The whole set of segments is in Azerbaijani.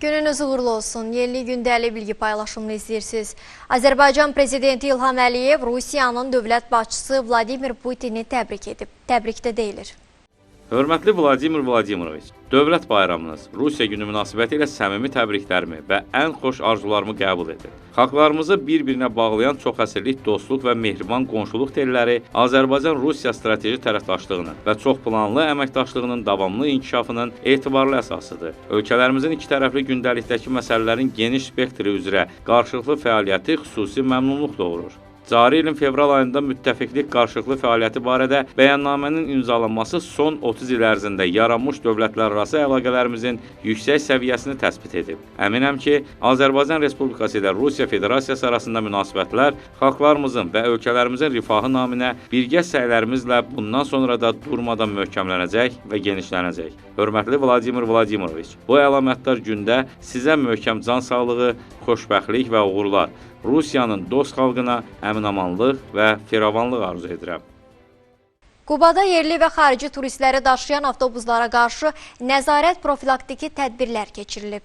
Gününüz uğurlu olsun. Yeni gündəlik bilgi paylaşımını izləyirsiniz. Azərbaycan prezidenti İlham Əliyev Rusiyanın dövlət başçısı Vladimir Putini təbrik edib. Təbrikdə deyilir. Hörmətli Vladimir Vladimiroviç, dövlət bayramınız Rusiya günü münasibətilə səmimi təbriklərimi və ən xoş arzularımı qəbul edin. Xalqlarımızı bir-birinə bağlayan çoxəsrlik dostluq və mehriban qonşuluq telləri Azərbaycan-Rusiya strateji tərəfdaşlığının və çoxplanlı əməkdaşlığının davamlı inkişafının etibarlı əsasıdır. Ölkələrimizin ikitərəfli gündəlikdəki məsələlərin geniş spektri üzrə qarşılıqlı fəaliyyəti xüsusi məmnunluq doğurur. Cari ilin fevral ayında müttəfiqlik qarşılıqlı fəaliyyəti barədə bəyannamənin imzalanması son 30 il ərzində yaranmış dövlətlərarası əlaqələrimizin yüksək səviyyəsini təsbit edib. Əminəm ki, Azərbaycan Respublikası ilə Rusiya Federasiyası arasında münasibətlər xalqlarımızın və ölkələrimizin rifahı naminə birgə səylərimizlə bundan sonra da durmadan möhkəmlənəcək və genişlənəcək. Hörmətli Vladimir Vladimiroviç, bu əlamətdar gündə sizə möhkəm can sağlığı, xoşbəxtlik və uğurlar, Rusiyanın dost xalqına əminamanlıq və firavanlıq arzu edirəm. Qubada yerli və xarici turistləri daşıyan avtobuslara qarşı nəzarət profilaktiki tədbirlər keçirilib.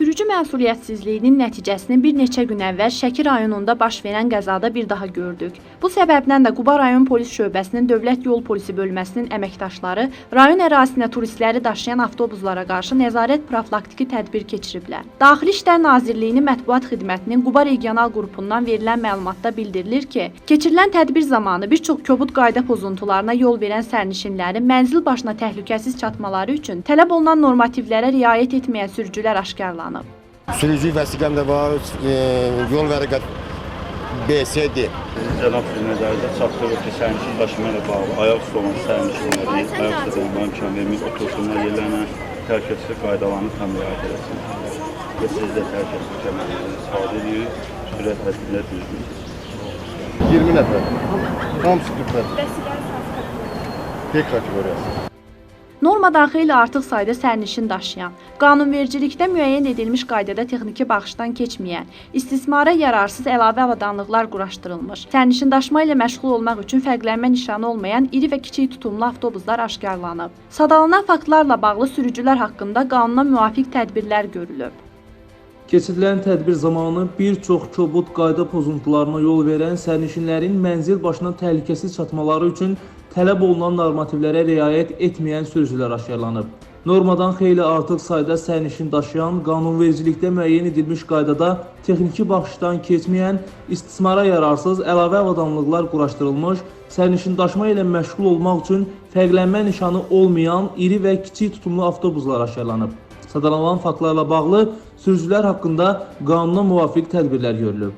Sürücü məsuliyyətsizliyinin nəticəsini bir neçə gün əvvəl Şəki rayonunda baş verən qəzada bir daha gördük. Bu səbəbdən də Quba rayon polis şöbəsinin Dövlət Yol Polisi bölməsinin əməkdaşları rayon ərazisinə turistləri daşıyan avtobuslara qarşı nəzarət profilaktiki tədbir keçiriblər. Daxili İşlər Nazirliyinin mətbuat xidmətinin Quba regional qrupundan verilən məlumatda bildirilir ki, keçirilən tədbir zamanı bir çox kobud qayda pozuntularına yol verən sərnişinlərin mənzil başına təhlükəsiz çatmaları üçün tələb olunan normativlərə riayət etməyən sürücülər aşkarlanıb. Sürücü vəsiqəm də var, e, yol vərəqət BSD. Cənab nəzərdə çatdırır ki, sərnişin daşıma ilə bağlı ayaq olan sərnişinləri ayaq olma imkan vermir, otursunlar yerlərinə təhlükəsizlik qaydalarını tam riayət etsin. Və siz də təhlükəsizlik kəmərlərini istifadə edin, sürət həddində düzgün 20 nəfər. Hamısı Türklər. Tek kateqoriyası. Normadan xeyli artıq sayda sərnişin daşıyan, qanunvericilikdə müəyyən edilmiş qaydada texniki baxışdan keçməyən, istismara yararsız əlavə avadanlıqlar quraşdırılmış, sərnişin daşıma ilə məşğul olmaq üçün fərqlənmə nişanı olmayan iri və kiçik tutumlu avtobuslar aşkarlanıb. Sadalanan faktlarla bağlı sürücülər haqqında qanuna müvafiq tədbirlər görülüb. Keçirilən tədbir zamanı bir çox kobud qayda pozuntularına yol verən sərnişinlərin mənzil başına təhlükəsiz çatmaları üçün tələb olunan normativlərə riayət etməyən sürücülər aşkarlanıb. Normadan xeyli artıq sayda sərnişin daşıyan, qanunvericilikdə müəyyən edilmiş qaydada texniki baxışdan keçməyən, istismara yararsız əlavə avadanlıqlar quraşdırılmış, sərnişin daşıma ilə məşğul olmaq üçün fərqlənmə nişanı olmayan iri və kiçik tutumlu avtobuslar aşkarlanıb. Sadalanan faktlarla bağlı sürücülər haqqında qanuna müvafiq tədbirlər görülüb.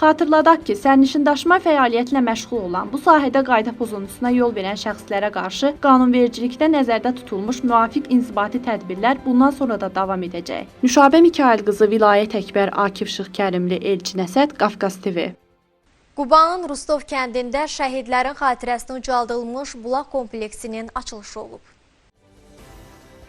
Xatırladaq ki, sərnişin daşıma fəaliyyətlə məşğul olan, bu sahədə qayda pozuntusuna yol verən şəxslərə qarşı qanunvericilikdə nəzərdə tutulmuş müvafiq inzibati tədbirlər bundan sonra da davam edəcək. Nüşabə Mikail qızı Vilayət Əkbər Akif Şıxkərimli Elçin Əsəd Qafqaz TV. Qubanın Rustov kəndində şəhidlərin xatirəsinə ucaldılmış bulaq kompleksinin açılışı olub.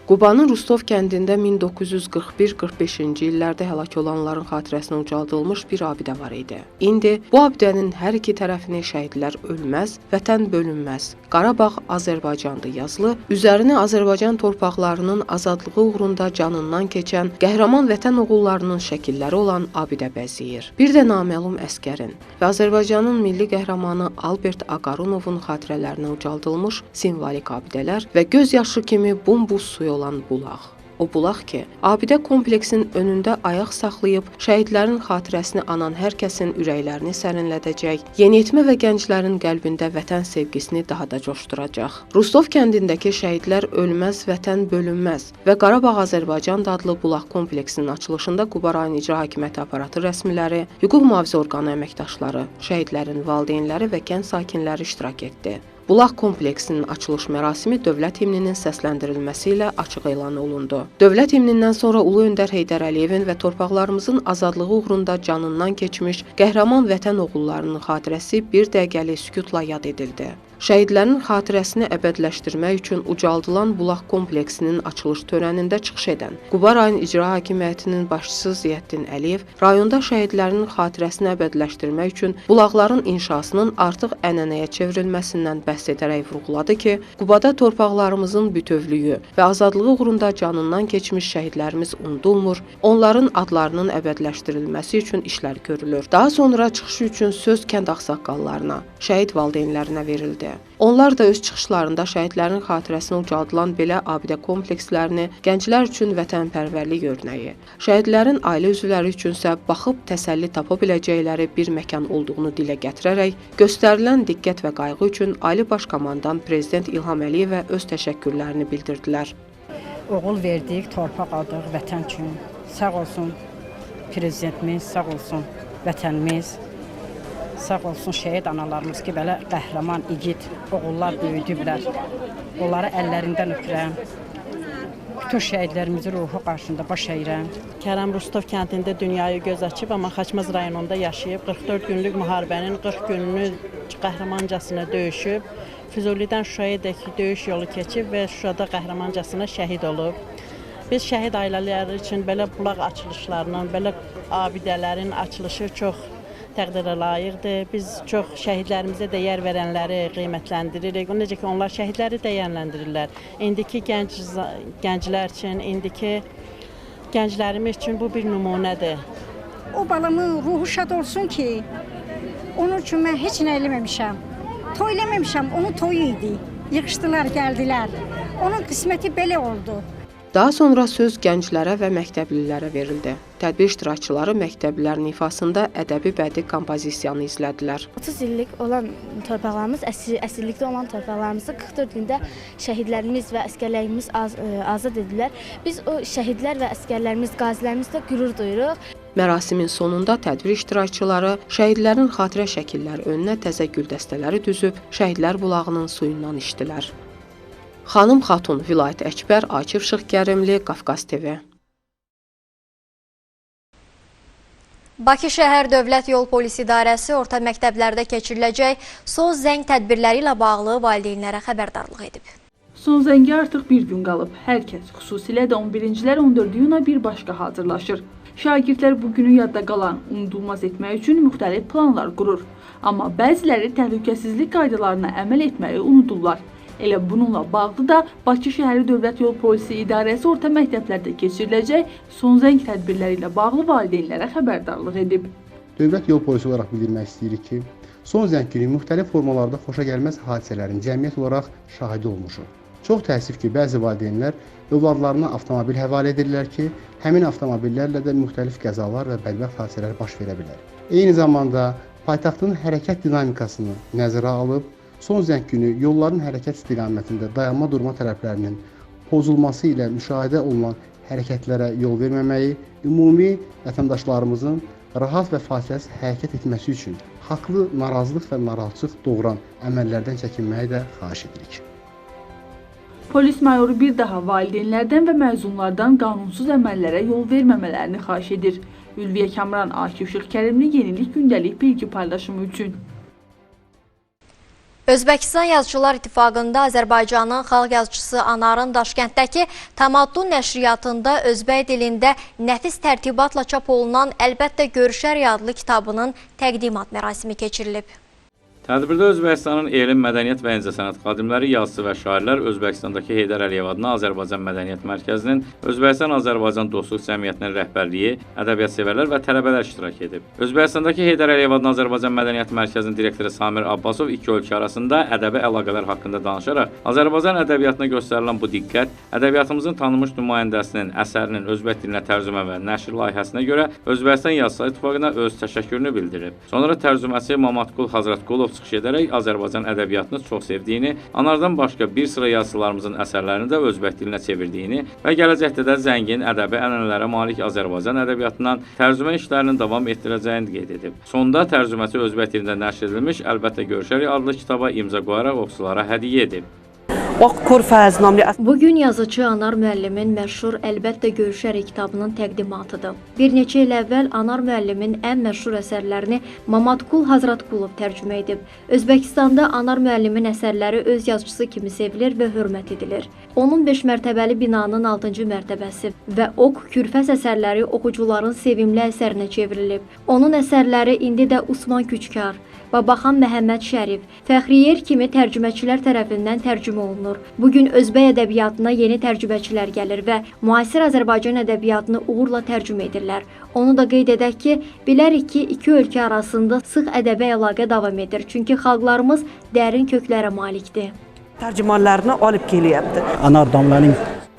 Qubanın Rustov kəndində 1941-45-ci illərdə həlak olanların xatirəsinə ucaldılmış bir abidə var idi. İndi bu abidənin hər iki tərəfini şəhidlər ölməz, vətən bölünməz, Qarabağ Azərbaycandır yazılı, üzərinə Azərbaycan torpaqlarının azadlığı uğrunda canından keçən qəhrəman vətən oğullarının şəkilləri olan abidə bəzəyir. Bir də naməlum əskərin və Azərbaycanın milli qəhrəmanı Albert Aqarunovun xatirələrinə ucaldılmış simvolik abidələr və göz yaşı kimi bumbuz suyu olan bulaq. O bulaq ki, abidə kompleksin önündə ayaq saxlayıb şəhidlərin xatirəsini anan hər kəsin ürəklərini sərinlədəcək, yeniyetmə və gənclərin qəlbində vətən sevgisini daha da coşduracaq. Rustov kəndindəki şəhidlər ölməz, vətən bölünməz və Qarabağ Azərbaycan adlı bulaq kompleksinin açılışında Quba rayon icra hakimiyyəti aparatı rəsmiləri, hüquq mühafizə orqanı əməkdaşları, şəhidlərin valideynləri və kənd sakinləri iştirak etdi. Bulaq kompleksinin açılış mərasimi dövlət himninin səsləndirilməsi ilə açıq elan olundu. Dövlət himnindən sonra Ulu Öndər Heydər Əliyevin və torpaqlarımızın azadlığı uğrunda canından keçmiş qəhrəman vətən oğullarının xatirəsi bir dəqiqəlik sükutla yad edildi. Şəhidlərin xatirəsini əbədiləşdirmək üçün ucaldılan bulaq kompleksinin açılış törənində çıxış edən Quba rayon icra hakimiyyətinin başçısı Ziyəddin Əliyev rayonda şəhidlərin xatirəsini əbədiləşdirmək üçün bulaqların inşasının artıq ənənəyə çevrilməsindən bəhs edərək vurğuladı ki, Qubada torpaqlarımızın bütövlüyü və azadlığı uğrunda canından keçmiş şəhidlərimiz unudulmur, onların adlarının əbədiləşdirilməsi üçün işlər görülür. Daha sonra çıxışı üçün söz kənd ağsaqqallarına, şəhid valideynlərinə verildi. Onlar da öz çıxışlarında şəhidlərin xatirəsinə ucaldılan belə abidə komplekslərini gənclər üçün vətənpərvərlik örnəyi, şəhidlərin ailə üzvləri üçünsə baxıb təsəlli tapa biləcəkləri bir məkan olduğunu dilə gətirərək göstərilən diqqət və qayğı üçün Ali Baş Komandan Prezident İlham Əliyevə öz təşəkkürlərini bildirdilər. oğul verdik, torpaq aldıq vətən üçün. Sağ olsun prezidentimiz, sağ olsun vətənimiz. Sağ olsun şəhid analarımız ki, belə qəhrəman, igid oğullar böyüdüblər. Onları əllərindən öpürəm. Bütün şəhidlərimizin ruhu qarşısında baş əyirəm. Kərəm Rustov kəndində dünyaya göz açıb, amma Xaçmaz rayonunda yaşayıb 44 günlük müharibənin 40 gününü qəhrəmancasına döyüşüb. Füzulidən Şuşayadək döyüş yolu keçib və Şuşada qəhrəmancasına şəhid olub. Biz şəhid ailələri üçün belə bulaq açılışlarının, belə abidələrin açılışı çox təqdirə layiqdir. Biz çox şəhidlərimizə dəyər verənləri qiymətləndiririk. Necə ki, onlar şəhidləri dəyərləndirirlər. İndiki gənc gənclər üçün, indiki gənclərimiz üçün bu bir nümunədir. O balamın ruhu şad olsun ki, onun üçün mən heç nə eləməmişəm. Toy eləməmişəm, onun toyu idi. Yığışdılar, gəldilər. Onun qisməti belə oldu. Daha sonra söz gənclərə və məktəblilərə verildi. Tədbir iştirakçıları məktəblilərin ifasında ədəbi bədii kompozisiyanı izlədilər. 30 illik olan torpaqlarımız, əsir, əsirlikdə olan torpaqlarımızı 44 gündə şəhidlərimiz və əskərlərimiz az, ə, azad edilər. Biz o şəhidlər və əskərlərimiz, qazilərimizlə qürur duyuruq. Mərasimin sonunda tədbir iştirakçıları şəhidlərin xatirə şəkilləri önünə təzə gül dəstələri düzüb şəhidlər bulağının suyundan içdilər. Xanım Xatun, Vilayət Əkbər, Akif Şıxgərimli, Qafqaz TV. Bakı şəhər Dövlət Yol Polisi İdarəsi orta məktəblərdə keçiriləcək son zəng tədbirləri ilə bağlı valideynlərə xəbərdarlıq edib. Son zəngi artıq bir gün qalıb. Hər kəs, xüsusilə də 11-cilər 14 iyuna birbaşqa hazırlaşır. Şagirdlər bu günü yadda qalan, unudulmaz etmək üçün müxtəlif planlar qurur. Amma bəziləri təhlükəsizlik qaydalarına əməl etməyi unudurlar. Elə bununla bağlı da Bakı şəhəri Dövlət Yol Polisi İdarəsi orta məktəblərdə keçiriləcək son zəng tədbirləri ilə bağlı valideynlərə xəbərdarlıq edib. Dövlət yol polisi olaraq bildirmək istəyirik ki, son zəng günü müxtəlif formalarda xoşagəlməz hadisələrin cəmiyyət olaraq şahidi olmuşuq. Çox təəssüf ki, bəzi valideynlər övladlarına avtomobil həvalə edirlər ki, həmin avtomobillərlə də müxtəlif qəzalar və bədbəxt hadisələr baş verə bilər. Eyni zamanda paytaxtın hərəkət dinamikasını nəzərə alıb son zəng günü yolların hərəkət istiqamətində dayanma durma tələblərinin pozulması ilə müşahidə olunan hərəkətlərə yol verməməyi, ümumi vətəndaşlarımızın rahat və fasiləsiz hərəkət etməsi üçün haqlı narazılıq və narahatçılıq doğuran əməllərdən çəkinməyi də xahiş edirik. Polis mayoru bir daha valideynlərdən və məzunlardan qanunsuz əməllərə yol verməmələrini xahiş edir. Ülviyə Kamran Akif Şıxkərimli yenilik gündəlik bilgi paylaşımı üçün. Özbəkistan Yazıçılar İttifaqında Azərbaycanın xalq yazıçısı Anarın Daşkənddəki Tamaddun nəşriyyatında özbək dilində nəfis tərtibatla çap olunan Əlbəttə Görüşər adlı kitabının təqdimat mərasimi keçirilib. Tədbirdə Özbəkistanın elm, mədəniyyət və incəsənət xadimləri, yazıçı və şairlər Özbəkistandakı Heydər Əliyev adına Azərbaycan Mədəniyyət Mərkəzinin, Özbəkistan-Azərbaycan Dostluq Cəmiyyətinin rəhbərliyi, ədəbiyyat və tələbələr iştirak edib. Özbəkistandakı Heydər Əliyev adına Azərbaycan Mədəniyyət Mərkəzinin direktoru Samir Abbasov iki ölkə arasında ədəbi əlaqələr haqqında danışaraq Azərbaycan ədəbiyyatına göstərilən bu diqqət ədəbiyyatımızın tanınmış nümayəndəsinin əsərinin özbək dilinə tərcümə və nəşr layihəsinə görə Özbəkistan Yazıçılar İttifaqına öz təşəkkürünü bildirib. Sonra tərcüməçi Mamatqul Hazratqulov çıxış edərək Azərbaycan ədəbiyyatını çox sevdiyini, anardan başqa bir sıra yazıçılarımızın əsərlərini də özbək dilinə çevirdiyini və gələcəkdə də zəngin ədəbi ənənələrə malik Azərbaycan ədəbiyyatından tərcümə işlərinin davam etdirəcəyini qeyd edib. Sonda tərcüməçi özbək dilində nəşr edilmiş Əlbəttə Görüşərik adlı kitaba imza qoyaraq oxuculara hədiyyə edib. Oq Körfəz namlı Bu gün yazıcı Anar müəllimin məşhur Əlbəttə görüşərik kitabının təqdimatıdır. Bir neçə il əvvəl Anar müəllimin ən məşhur əsərlərini Mamatkul Hazratkulov tərcümə edib. Özbəkistanda Anar müəllimin əsərləri öz yazıçısı kimi sevilir və hörmət edilir. Onun 5 mərtəbəli binanın 6-cı mərtəbəsi və Oq Kürfəz əsərləri oxucuların sevimli əsərinə çevrilib. Onun əsərləri indi də Usman Küçkar, Babaxan Məhəmməd Şərif, Fəxriyer kimi tərcüməçilər tərəfindən tərcümə olunur. Bu gün özbək ədəbiyyatına yeni tərcüməçilər gəlir və müasir Azərbaycan ədəbiyyatını uğurla tərcümə edirlər. Onu da qeyd edək ki, bilərik ki, iki ölkə arasında sıx ədəbi əlaqə davam edir, çünki xalqlarımız dərin köklərə malikdir. tərcümanlarını alıb gəliyəbdi. Anar damlaning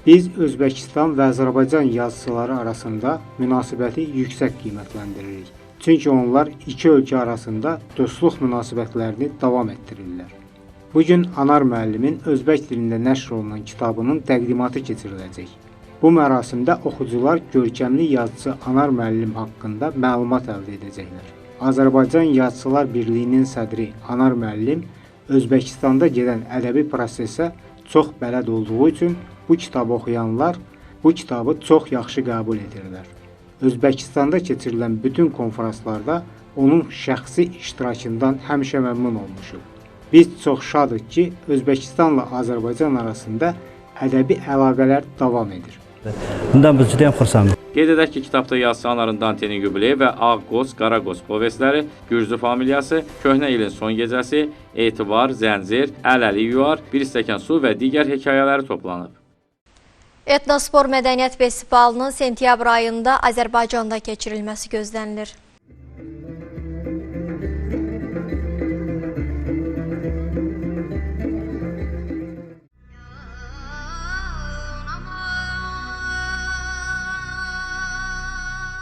Biz Özbəkistan və Azərbaycan yazıçıları arasında münasibəti yüksək qiymətləndiririk. Çünki onlar iki ölkə arasında dostluq münasibətlərini davam etdirirlər. Bu gün Anar müəllimin özbək dilində nəşr olunan kitabının təqdimatı keçiriləcək. Bu mərasimdə oxucular görkəmli yazıçı Anar müəllim haqqında məlumat əldə edəcəklər. Azərbaycan Yazıçılar Birliyinin sədri Anar müəllim Özbəkistanda gedən ədəbi prosesə çox bələd olduğu üçün bu kitabı oxuyanlar bu kitabı çox yaxşı qəbul edirlər. Özbəkistanda keçirilən bütün konfranslarda onun şəxsi iştirakından həmişə məmnun olmuşuq. Biz çox şadıq ki, Özbəkistanla Azərbaycan arasında ədəbi əlaqələr davam edir. bundan biz judayam xursandmiz. Qeyd edək ki, kitabda yazısı Anarın Dantenin yubileyi və Ağqoz, Qaraqoz povestləri, Gürcü familiyası, Köhnə ilin son gecəsi, Etibar, Zəncir, Əl-Əli Yuvar, Bir stəkan su və digər hekayələri toplanıb. Etnospor Mədəniyyət Festivalının sentyabr ayında Azərbaycanda keçirilməsi gözlənilir.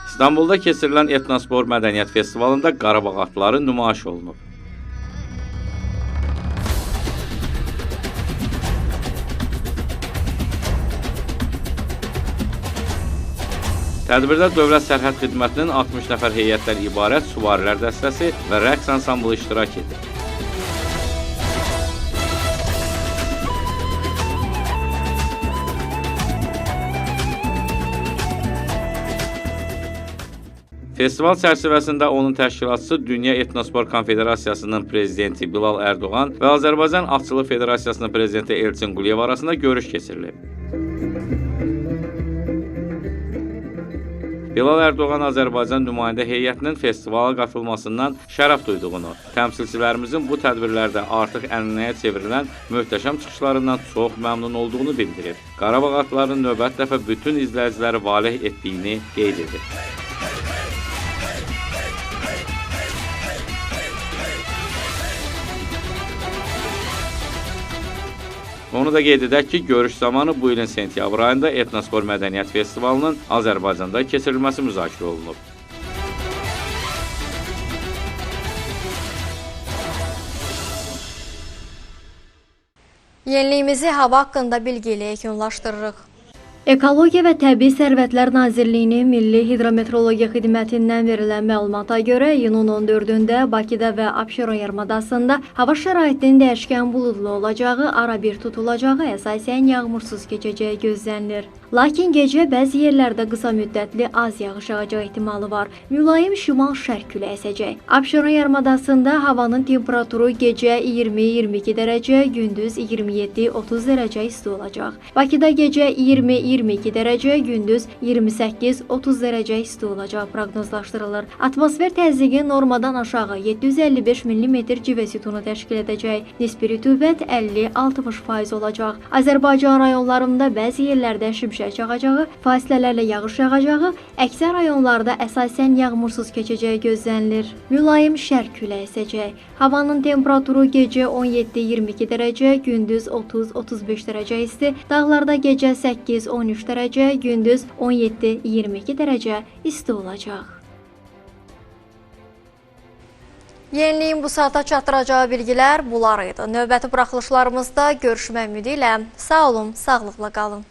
İstanbulda keçirilən Etnospor Mədəniyyət Festivalında Qarabağ atları nümayiş olunub. Tədbirdə Dövlət Sərhəd Xidmətinin 60 nəfər heyətdən ibarət süvarilər dəstəsi və rəqs ansamblı iştirak edir. Festival çərçivəsində onun təşkilatçısı Dünya Etnospor Konfederasiyasının prezidenti Bilal Ərdoğan və Azərbaycan Atçılıq Federasiyasının prezidenti Elçin Quliyev arasında görüş keçirilib. Bilal Ərdoğan Azərbaycan nümayəndə heyətinin festivala qatılmasından şərəf duyduğunu, təmsilçilərimizin bu tədbirlərdə artıq ənənəyə çevrilən möhtəşəm çıxışlarından çox məmnun olduğunu bildirib. Qarabağ atlarının növbət dəfə bütün izləyiciləri valeh etdiyini qeyd edib. Onu da qeyd edək ki, görüş zamanı bu ilin sentyabr ayında Etnospor Mədəniyyət Festivalının Azərbaycanda keçirilməsi müzakirə olunub. Yeniliyimizi hava haqqında bilgi ilə. Ekologiya və Təbii Sərvətlər Nazirliyinin Milli Hidrometeorologiya Xidmətindən verilən məlumata görə iyunun 14-də Bakıda və Abşeron yarımadasında hava şəraitinin dəyişkən buludlu olacağı, ara bir tutulacağı, əsasən yağmursuz keçəcəyi gözlənilir. Lakin gecə bəzi yerlərdə qısa müddətli az yağış yağacağı ehtimalı var. Mülayim şimal-şərq küləyi əsəcək. Abşeron yarımadasında havanın temperaturu gecə 20-22 dərəcə, gündüz 27-30 dərəcə isti olacaq. Bakıda gecə 20-22 dərəcə, gündüz 28-30 dərəcə isti olacağı proqnozlaşdırılır. Atmosfer təzyiqi normadan aşağı 755 mm civə sütunu təşkil edəcək. Nisbi rütubət 50-60% olacaq. Azərbaycan rayonlarında bəzi yerlərdə şimşək çaxacağı, fasilələrlə yağış yağacağı, əksər rayonlarda əsasən yağmursuz keçəcəyi gözlənilir. Mülayim şərq küləyi əsəcək. Havanın temperaturu gecə 17-22 dərəcə, gündüz 30-35 dərəcə isti, dağlarda gecə 8-13 dərəcə, gündüz 17-22 dərəcə isti olacaq. Yeniliyin bu saata çatdıracağı bilgilər bunlar idi. Növbəti buraxılışlarımızda görüşmək ümidi ilə sağ olun, sağlıqla qalın.